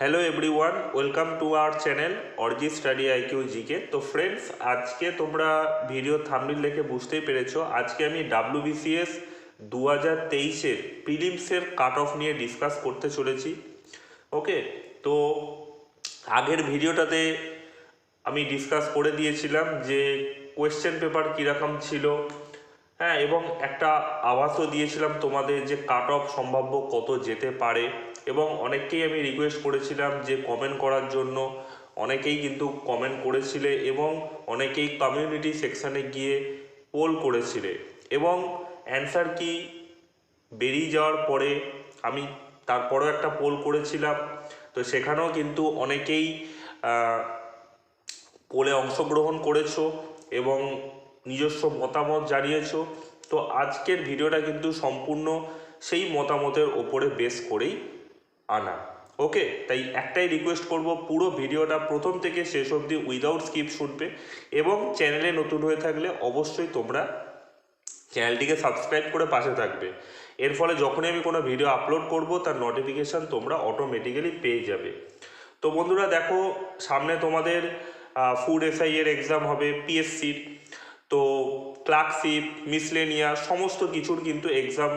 Hello everyone welcome to our channel অরজি study IQ GK তো friends আজকে তোমরা video থামনিল দেখে বুঝতেই পেরেছ, আজকে আমি ডাব্লিউবিসিএস দু হাজার তেইশের প্রিলিমসের কাট অফ নিয়ে ডিসকাস করতে চলেছি ওকে তো আগের ভিডিওটাতে আমি ডিসকাস করে দিয়েছিলাম যে কোয়েশ্চেন পেপার কীরকম ছিল হ্যাঁ এবং একটা আভাসও দিয়েছিলাম তোমাদের যে কাট অফ সম্ভাব্য কত যেতে পারে। এবং অনেককেই আমি রিকোয়েস্ট করেছিলাম যে কমেন্ট করার জন্য। অনেকেই কিন্তু কমেন্ট করেছিলে এবং অনেকেই কমিউনিটি সেকশানে গিয়ে পোল করেছিলে। এবং অ্যান্সার কি বেরিয়ে যাওয়ার পরে আমি তারপরেও একটা পোল করেছিলাম। তো সেখানেও কিন্তু অনেকেই পোলে অংশগ্রহণ করেছ এবং নিজস্ব মতামত জানিয়েছ। তো আজকের ভিডিওটা কিন্তু সম্পূর্ণ সেই মতামতের ওপরে বেস করেই আনা। ওকে তাই একটাই রিকোয়েস্ট করব, পুরো ভিডিওটা প্রথম থেকে শেষ অবধি উইদাউট স্কিপ শুনবে এবং চ্যানেলে নতুন হয়ে থাকলে অবশ্যই তোমরা চ্যানেলটিকে সাবস্ক্রাইব করে পাশে থাকবে। এর ফলে যখনই আমি কোনো ভিডিও আপলোড করব, তার নোটিফিকেশান তোমরা অটোমেটিক্যালি পেয়ে যাবে। তো বন্ধুরা, দেখো, সামনে তোমাদের ফুড এসআই এর এক্সাম হবে পিএসসির তো ক্লার্কশিপ, মিসলেনিয়া সমস্ত কিছুর কিন্তু এক্সাম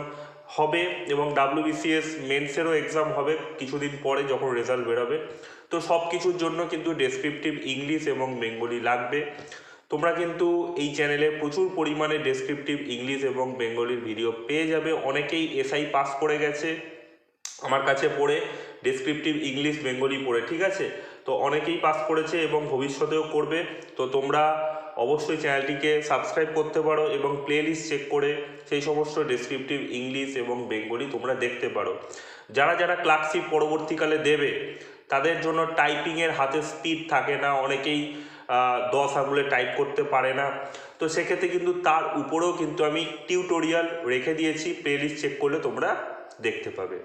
হবে এবং ডাব্লিউবিসিএস মেন্সেরও এক্সাম হবে কিছুদিন পরে যখন রেজাল্ট বেরোবে। তো সব কিছুর জন্য কিন্তু ডেসক্রিপটিভ ইংলিশ এবং বেঙ্গলি লাগবে। তোমরা কিন্তু এই চ্যানেলে প্রচুর পরিমাণে ডেসক্রিপটিভ ইংলিশ এবং বেঙ্গলির ভিডিও পেয়ে যাবে। অনেকেই এসআই পাস করে গেছে, আমার কাছে পড়ে ডেসক্রিপটিভ ইংলিশ বেঙ্গলি পড়ে, ঠিক আছে? তো অনেকেই পাস করেছে এবং ভবিষ্যতেও করবে। তো তোমরা অবশ্যই চ্যানেলটিকে সাবস্ক্রাইব করতে পারো এবং প্লেলিস্ট চেক করে সেই সমস্ত ডেসক্রিপটিভ ইংলিশ এবং বেঙ্গলি তোমরা দেখতে পারো। যারা যারা ক্লার্কশিপ পরবর্তীকালে দেবে, তাদের জন্য টাইপিংয়ের হাতে স্পিড থাকে না, অনেকেই দশ আঙুলে টাইপ করতে পারে না। তো সেক্ষেত্রে কিন্তু তার উপরেও কিন্তু আমি টিউটোরিয়াল রেখে দিয়েছি প্লেলিস্ট চেক করলে তোমরা দেখতে পাবে।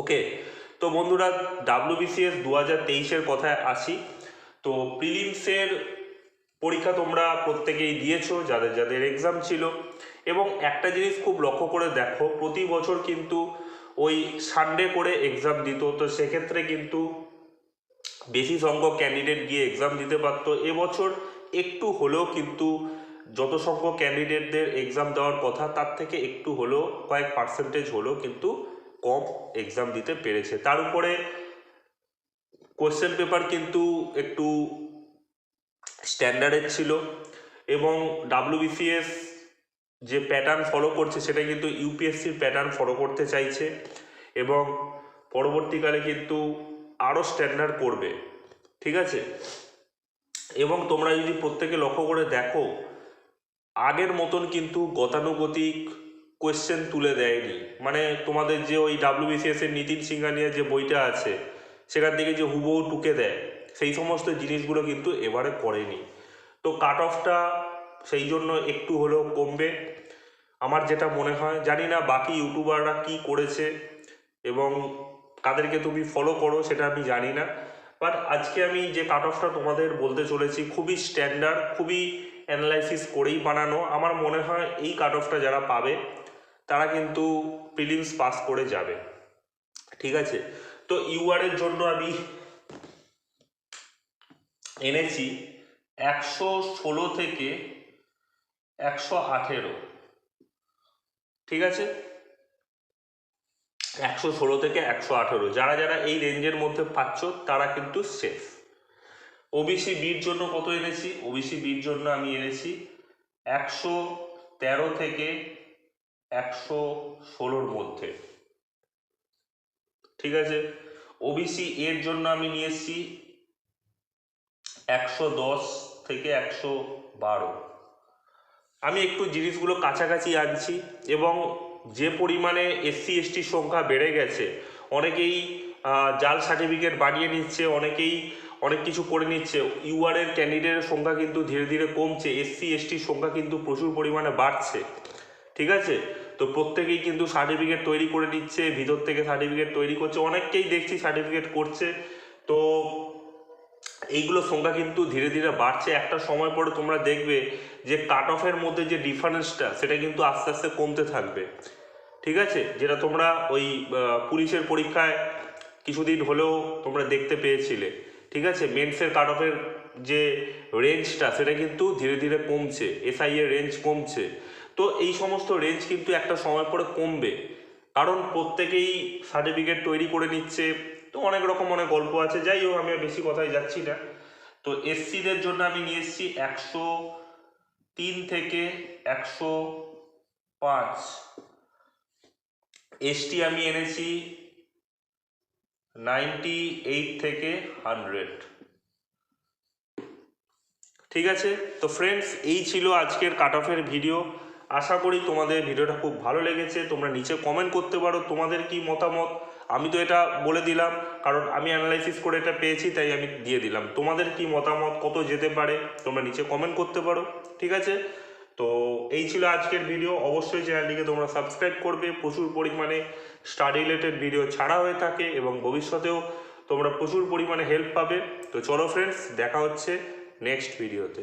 ওকে তো বন্ধুরা ডাব্লিউবিসিএস দু হাজার তেইশের কথায় আসি। তো প্রিলিমসের পরীক্ষা তোমরা প্রত্যেকেই দিয়েছ, যাদের যাদের এক্সাম ছিল। এবং একটা জিনিস খুব লক্ষ্য করে দেখো, প্রতি বছর কিন্তু ওই সানডে করে এক্সাম দিত। তো সেক্ষেত্রে কিন্তু বেশি সংখ্যক ক্যান্ডিডেট গিয়ে এক্সাম দিতে পারতো। এবছর একটু হলেও কিন্তু যত সংখ্যক ক্যান্ডিডেটদের এক্সাম দেওয়ার কথা, তার থেকে একটু হলেও, কয়েক পার্সেন্টেজ হলেও কিন্তু কম এক্সাম দিতে পেরেছে। তার উপরে কোশ্চেন পেপার কিন্তু একটু স্ট্যান্ডার্ডের ছিল এবং ডাব্লিউবিসিএস যে প্যাটার্ন ফলো করছে সেটা কিন্তু ইউপিএসসির প্যাটার্ন ফলো করতে চাইছে এবং পরবর্তীকালে কিন্তু আরও স্ট্যান্ডার্ড করবে, ঠিক আছে? এবং তোমরা যদি প্রত্যেকে লক্ষ্য করে দেখো, আগের মতন কিন্তু গতানুগতিক কোয়েশ্চেন তুলে দেয়নি। মানে তোমাদের যে ওই ডাব্লিউবিসিএস এর নীতিন সিংহানিয়া যে বইটা আছে, সেখান থেকে যে হুবহু টুকে দেয়। সেই সমস্ত জিনিসগুলো কিন্তু এবারে করেনি। তো কাট অফটা সেই জন্য একটু হলেও কমবে। আমার যেটা মনে হয়, জানি না বাকি ইউটিউবাররা কি করেছে এবং কাদেরকে তুমি ফলো করো, সেটা আমি জানি না। বাট আজকে আমি যে কাট অফটা তোমাদের বলতে চলেছি, খুবই স্ট্যান্ডার্ড খুবই অ্যানালাইসিস করেই বানানো। আমার মনে হয় এই কাট অফটা যারা পাবে, তারা কিন্তু প্রিলিমস পাস করে যাবে। ঠিক আছে? তো ইউআরের জন্য আমি এনেছি একশো ষোলো থেকে একশো আঠেরো। ঠিক আছে? একশো ষোলো থেকে একশো আঠেরো। যারা যারা এই রেঞ্জের মধ্যে পাচ্ছ, তারা কিন্তু সেফ। ওবিসি বির জন্য কত এনেছি? ওবিসি বির জন্য আমি এনেছি একশো তেরো থেকে একশো ষোলোর মধ্যে। ঠিক আছে? ওবিসি এর জন্য আমি নিয়ে এসেছি একশো দশ থেকে একশো বারো। আমি একটু জিনিসগুলো কাছাকাছি আনছি এবং যে পরিমাণে এসসি এসটির সংখ্যা বেড়ে গেছে, অনেকেই জাল সার্টিফিকেট বানিয়ে নিচ্ছে, অনেকেই অনেক কিছু করে নিচ্ছে। ইউআরের ক্যান্ডিডেটের সংখ্যা কিন্তু ধীরে ধীরে কমছে, এসসি এসটির সংখ্যা কিন্তু প্রচুর পরিমাণে বাড়ছে, ঠিক আছে? তো প্রত্যেকেই কিন্তু সার্টিফিকেট তৈরি করে নিচ্ছে, ভিতর থেকে সার্টিফিকেট তৈরি করছে, অনেককেই দেখছি সার্টিফিকেট করছে। তো এইগুলো সংখ্যা কিন্তু ধীরে ধীরে বাড়ছে। একটা সময় পরে তোমরা দেখবে যে কাট অফের মধ্যে যে ডিফারেন্সটা সেটা কিন্তু আস্তে আস্তে কমতে থাকবে। ঠিক আছে? যেটা তোমরা ওই পুলিশের পরীক্ষায় কিছুদিন হলেও তোমরা দেখতে পেয়েছিলে। ঠিক আছে? মেন্সের কাট অফের যে রেঞ্জটা সেটা কিন্তু ধীরে ধীরে কমছে। এসআই এর রেঞ্জ কমছে। তো এই সমস্ত রেঞ্জ কিন্তু একটা সময় পরে কমবে। কারণ প্রত্যেকেই সার্টিফিকেট তৈরি করে নিচ্ছে। তো অনেক রকম অনেক গল্প আছে, যাই হোক আমি বেশি কথায় যাচ্ছি না। তো এসসিদের জন্য আমি নিয়ে এসেছি একশো তিন থেকে একশো পাঁচ। এসটি আমি এনেছি নাইনটি এইট থেকে হান্ড্রেড। ঠিক আছে? তো ফ্রেন্ডস এই ছিল আজকের কাট অফের ভিডিও আশা করি তোমাদের ভিডিওটা খুব ভালো লেগেছে। তোমরা নিচে কমেন্ট করতে পারো তোমাদের কি মতামত। আমি তো এটা বলে দিলাম, কারণ আমি অ্যানালাইসিস করে এটা পেয়েছি, তাই আমি দিয়ে দিলাম। তোমাদের কি মতামত, কত যেতে পারে, তোমরা নিচে কমেন্ট করতে পারো, ঠিক আছে? তো এই ছিল আজকের ভিডিও অবশ্যই চ্যানেলটিকে তোমরা সাবস্ক্রাইব করবে। প্রচুর পরিমাণে স্টাডি রিলেটেড ভিডিও ছাড়া হয়ে থাকে এবং ভবিষ্যতেও তোমরা প্রচুর পরিমাণে হেল্প পাবে। তো চলো ফ্রেন্ডস দেখা হচ্ছে নেক্সট ভিডিওতে